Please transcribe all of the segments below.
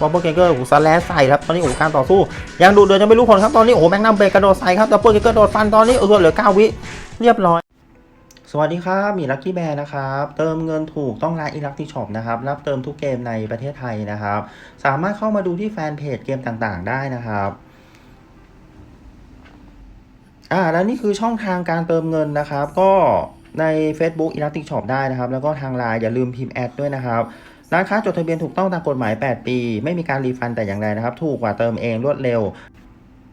วอลเปอร์เกเกอร์โอ้โหสแลชใส่ครับตอนนี้โอ้โหการต่อสู้ยังดูเดือดยังไม่รู้ผลครับตอนนี้โอ้โหแมกนัมเบรกกระโดดใส่ครับดับเบิลเกเกอร์โดดฟันตอนนี้เออเหลือเก้าวิเรียบร้อยสวัสดีครับมีลัคกี้แบร์นะครับ เติมเงินถูกต้องร้านอีลักที่ช็อปนะครับ รับเติมทุกเกมในประเทศไทยนะครับ สามารถเข้ามาดูที่แฟนเพจเกมต่างๆ ได้นะครับอ่าแล้วนี่คือช่องทางการเติมเงินนะครับ ก็ใน Facebook e l a s t i c Shop ได้นะครับ แล้วก็ทางไลน์อย่าลืมพิมพ์แอดด้วยนะครับ ร้านค้าจดทะเบียนถูกต้องตามกฎหมาย 8 ปี ไม่มีการรีฟันแต่อย่างใดนะครับ ถูกกว่าเติมเองรวดเร็ว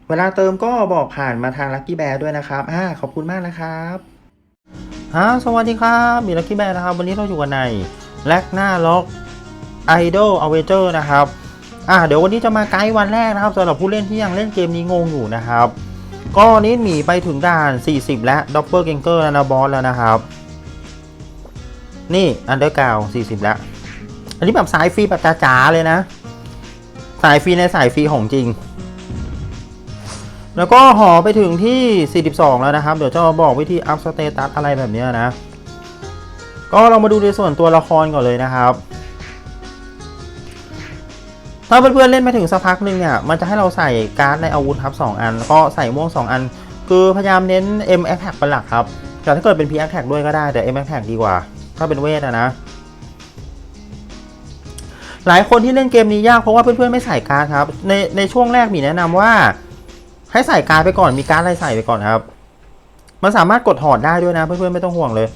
เวลาเติมก็บอกผ่านมาทาง Lucky Bear ด้วยนะครับอ่าขอบคุณมากนะครับฮะสวัสดีครับมี Lucky Bear นะครับ วันนี้เราอยู่กันในแลกหน้าล็อก Idol a v e n g e r นะครับอ่าเดี๋ยววันนี้จะมาไกด์วันแรกนะครับสำหรับผู้เล่นที่ยังเล่นเกมนี้งงอยู่นะครับ ก็นี้หมีไปถึงด่าน 40 แล้วด็อปเปอร์เกงเกอร์แล้วนะบอสแล้วนะครับ นี่อันเดอร์กาว40 แล้ว อันนี้แบบสายฟรีแบบจ๋าๆเลยนะ สายฟรีในสายฟรีของจริง แล้วก็ห่อไปถึงที่ 42 แล้วนะครับ เดี๋ยวจะมาบอกวิธีอัพสเตตัสอะไรแบบนี้นะ ก็เรามาดูในส่วนตัวละครก่อนเลยนะครับ ถ้าเพื่อนๆเล่นมาถึงสักพักหนึ่งเนี่ย มันจะให้เราใส่การ์ดในอาวุธครับ 2 อัน แล้วก็ใส่ม่วง 2 อัน คือพยายามเน้น M a t t a c เป็นหลักครับแต่ถ้าเกิดเป็น P a t t a c ด้วยก็ได้แต่ M a t t a c ดีกว่า ถ้าเป็นเวทอะนะ หลายคนที่เล่นเกมนี้ยากเพราะว่าเพื่อนๆไม่ใส่การ์ดครับ ในในช่วงแรกมีแนะนำว่า ให้ใส่การ์ดไปก่อนมีการ์ดอะไรใส่ไปก่อนครับ มันสามารถกดถอดได้ด้วยนะเพื่อนๆไม่ต้องห่วงเลย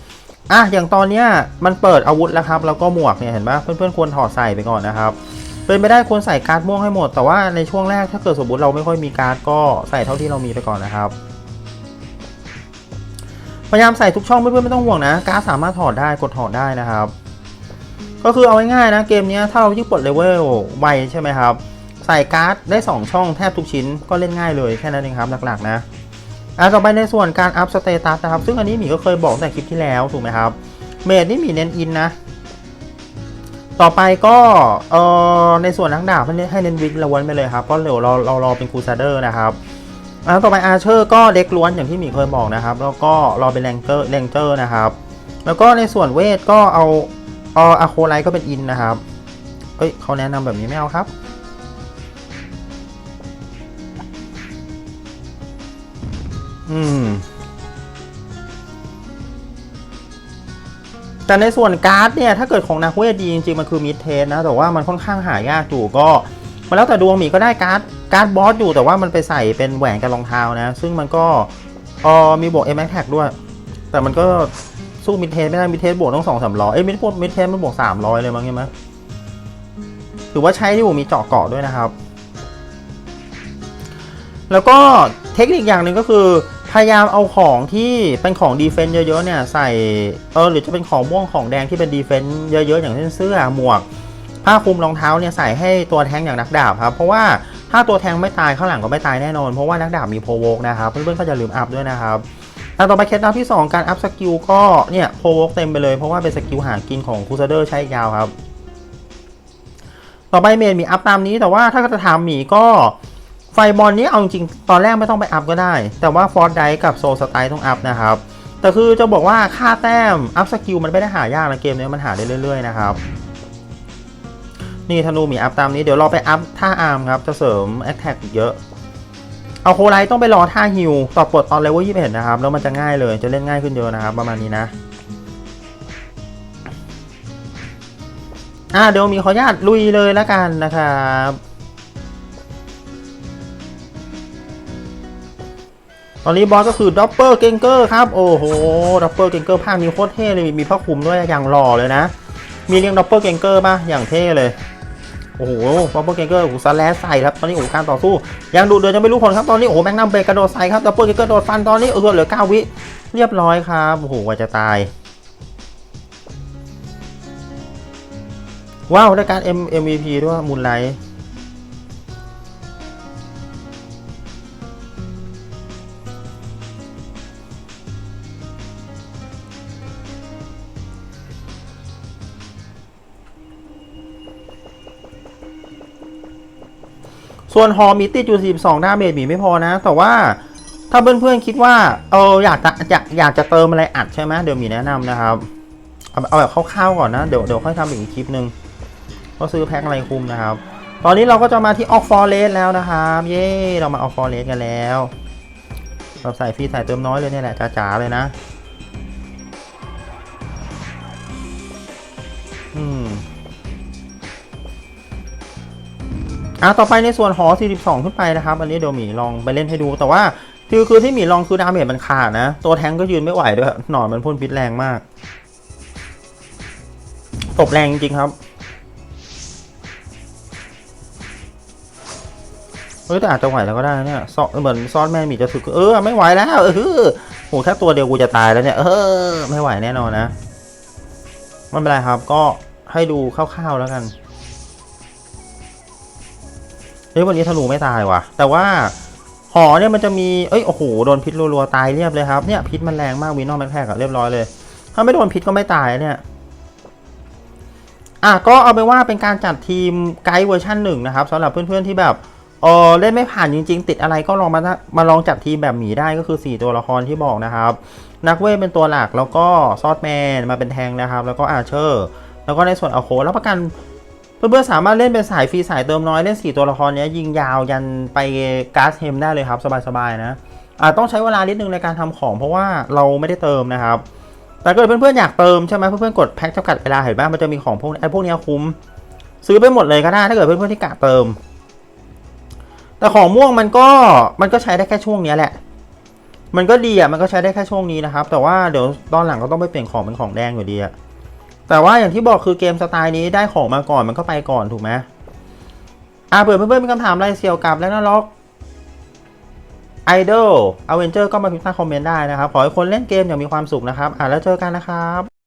อะอย่างตอนเนี้ยมันเปิดอาวุธแล้วครับแล้วก็หมวกเนี่ยเห็นปะเพื่อนๆควรถอดใส่ไปก่อนนะครับเป็นไปได้ควรใส่การ์ดม่วงให้หมด แต่ว่าในช่วงแรกถ้าเกิดสมมติเราไม่ค่อยมีการ์ดก็ใส่เท่าที่เรามีไปก่อนนะครับพยายามใส่ทุกช่องเพื่อนๆไม่ต้องห่วงนะการ์ดสามารถถอดได้กดถอดได้นะครับ ก็คือเอาง่ายๆนะเกมนี้ถ้าเรายิ่งปลดเลเวลไวใช่ไหมครับ ใส่การ์ดได้ 2 ช่องแทบทุกชิ้นก็เล่นง่ายเลยแค่นั้นเองครับหลักๆนะอะต่อไปในส่วนการอัพสเตตัสนะครับ ซึ่งอันนี้หมีก็เคยบอกแต่คลิปที่แล้วถูกไหมครับเมดนี่หมีเน้นอินนะ ต่อไปก็เอ่อในส่วนนักดาบให้เน้นวิกล้วนไปเลยครับก็เดี๋ยวเราเรารอเป็นคูซาเดอร์นะครับอะต่อไปอาเชอร์ก็เด็กล้วนอย่างที่หมีเคยบอกนะครับ แล้วก็รอเป็นแรงเกอร์แรงเจอร์นะครับ แล้วก็ในส่วนเวทก็เอา ออะโคไลก็เป็นอินนะครับ เอ้ยเขาแนะนำแบบนี้ไม่เอาครับ อืม แต่ในส่วนการ์ดเนี่ย ถ้าเกิดของนักเวทดีจริงๆ มันคือมิดเทสนะ แต่ว่ามันค่อนข้างหายากอยู่ก็มาแล้วแต่ดวงหมีก็ได้การ์ดการ์ดบอสอยู่แต่ว่ามันไปใส่เป็นแหวนกับรองเท้านะ ซึ่งมันก็เออมีบวก m อ t ด้วย แต่มันก็ สู้มิดเทสไม่ได้มิดเทสบวกต้องสองสามร้อยเอ้ยมิดพวกมิดเทสมันบวกสามร้อยเลยมั้งใช่ไหมถือว่าใช้ที่ผมมีเจาะเกาะด้วยนะครับ แล้วก็เทคนิคอย่างหนึ่งก็คือ พยายามเอาของที่เป็นของดีเฟนต์เยอะๆเนี่ยใส่เออหรือจะเป็นของม่วงของแดงที่เป็นดีเฟนต์เยอะๆ อย่างเช่นเสื้อหมวก ผ้าคลุมรองเท้าเนี่ยใส่ให้ตัวแทงอย่างนักดาบครับ เพราะว่าถ้าตัวแทงไม่ตายข้างหลังก็ไม่ตายแน่นอน เพราะว่านักดาบมีโพโวกนะครับเพื่อนๆก็จะลืมอัพด้วยนะครับ อะต่อไปเคล็ดลับที่ 2 การอัพสกิลก็เนี่ยโพวกเต็มไปเลยเพราะว่าเป็นสกิลหากินของคูซเดอร์ใช้ยาวครับ ต่อไปเมนมีอัพตามนี้แต่ว่าถ้าจะถามหมีก็ไฟบอลนี้เอาจริงตอนแรกไม่ต้องไปอัพก็ได้ แต่ว่าฟอร์ดไดกับโซสไตล์ต้องอัพนะครับ แต่คือจะบอกว่าค่าแต้มอัพสกิลมันไม่ได้หายากนะเกมนี้มันหาได้เรื่อยๆนะครับนี่ธนูมีอัพตามนี้เดี๋ยวเราไปอัพท่าอาร์มครับจะเสริมแอคแท็กเยอะ เอาโคไลต้องไปรอท่าฮิวต่อปลดตอนเลเวลยี่สิบเอ็ดนะครับ แล้วมันจะง่ายเลยจะเล่นง่ายขึ้นเยอะนะครับ ประมาณนี้นะอ่าเดี๋ยวมีขออนุญาตลุยเลยแล้วกันนะครับตอนนี้บอสก็คือด็อปเปอร์เกงเกอร์ครับ โอ้โหด็อปเปอร์เกงเกอร์ภาคนี้โคตรเท่เลยมีมีผ้าคลุมด้วยอย่างหล่อเลยนะ มีเรียงด็อปเปอร์เกงเกอร์ป่ะอย่างเท่เลย โอ้โหด็อปเบอร์เกเกอร์โอ้โหสแลสใส่ครับ ตอนนี้โอ้การต่อสู้ ยังดูเดือดยังไม่รู้ผลครับ ตอนนี้โอ้แม็กนัมเบรกกระโดดใส่ครับดับเบิลเกเกอร์โดดฟันตอนนี้เออเหลือเก้าวิ เรียบร้อยครับ โอ้โหว่าจะตาย ว้าวได้การ M MVP ด้วยมูลไลท์ ส่วนฮอมีติดอยู่42ดาเมจมีไม่พอนะ แต่ว่าถ้าเพื่อนๆคิดว่าเอออยากจะอยากอยากจะเติมอะไรอัดใช่ไหมเดี๋ยวมีแนะนำนะครับ เอาเอาแบบคร่าวๆก่อนนะ เดี๋ยวเดี๋ยวค่อยทำอีกคลิปหนึ่งว่าซื้อแพ็คอะไรคุมนะครับ ตอนนี้เราก็จะมาที่ออกฟอร์เรสแล้วนะครับเย้เรามาออกฟอร์เรสกันแล้วเราใส่ฟรีใส่เติมน้อยเลยเนี่ยแหละจ๋าๆเลยนะ อะต่อไปในส่วนหอ 42 ขึ้นไปนะครับ อันนี้เดี๋ยวหมีลองไปเล่นให้ดู แต่ว่าคือคือที่หมีลองคือดาเมจมันขาดนะ ตัวแทงก็ยืนไม่ไหวด้วย หนอนมันพ่นพิษแรงมาก ตบแรงจริงๆครับ เฮ้ยแต่อาจจะไหวแล้วก็ได้นะเนี่ยซอเหมือนซอนแมนหมีจะสึกเออไม่ไหวแล้วเออโหแค่ตัวเดียวกูจะตายแล้วเนี่ย เออ ไม่ไหวแน่นอนนะไม่เป็นไรครับ ก็ให้ดูคร่าวๆแล้วกัน ฮ้ยวันนี้ธนูไม่ตายว่ะ แต่ว่าหอเนี่ยมันจะมี เอ้ยโอ้โหโดนพิษรัวๆตายเรียบเลยครับเนี่ยพิษมันแรงมากวินนอลแม็กแพกอะเรียบร้อยเลย ถ้าไม่โดนพิษก็ไม่ตายเนี่ยอะก็เอาไปว่าเป็นการจัดทีมไกด์เวอร์ชันหนึ่งนะครับสำหรับเพื่อนๆที่แบบเออเล่นไม่ผ่านจริงๆ ติดอะไรก็ลองมามาลองจัดทีมแบบหมีได้ก็คือ 4 ตัวละครที่บอกนะครับ นักเวทเป็นตัวหลักแล้วก็ซอสแมนมาเป็นแทงนะครับ แล้วก็อาเชอร์ แล้วก็ในส่วนเอาโคแล้วประกัน เพื่อนๆสามารถเล่นเป็นสายฟรีสายเติมน้อยเล่น 4 ตัวละครนี้ยิงยาวยันไปการ์ดเฮมได้เลยครับ สบายๆนะอ่าต้องใช้เวลานิดนึงในการทำของเพราะว่าเราไม่ได้เติมนะครับ แต่ก็เพื่อนๆอยากเติมใช่ไหมเพื่อนๆกดแพ็คจำกัดเวลาเห็นบ้างมันจะมีของพวกไอ้พวกเนี้ยคุ้ม ซื้อไปหมดเลยก็ได้ถ้าเกิดเพื่อนๆที่กะเติม แต่ของม่วงมันก็มันก็ใช้ได้แค่ช่วงนี้แหละ มันก็ดีอะมันก็ใช้ได้แค่ช่วงนี้นะครับ แต่ว่าเดี๋ยวตอนหลังก็ต้องไปเปลี่ยนของเป็นของแดงอยู่ดีอะ แต่ว่าอย่างที่บอกคือเกมสไตล์นี้ได้ของมาก่อนมันก็ไปก่อนถูกไหมอ่าเผื่อเพื่อนๆมีคำถามอะไรเกี่ยวกับแล้วนะล็อกไอดอลอเวนเจอร์ก็มาพิมพ์ใต้คอมเมนต์ได้นะครับ ขอให้คนเล่นเกมอย่างมีความสุขนะครับ อ่าแล้วเจอกันนะครับ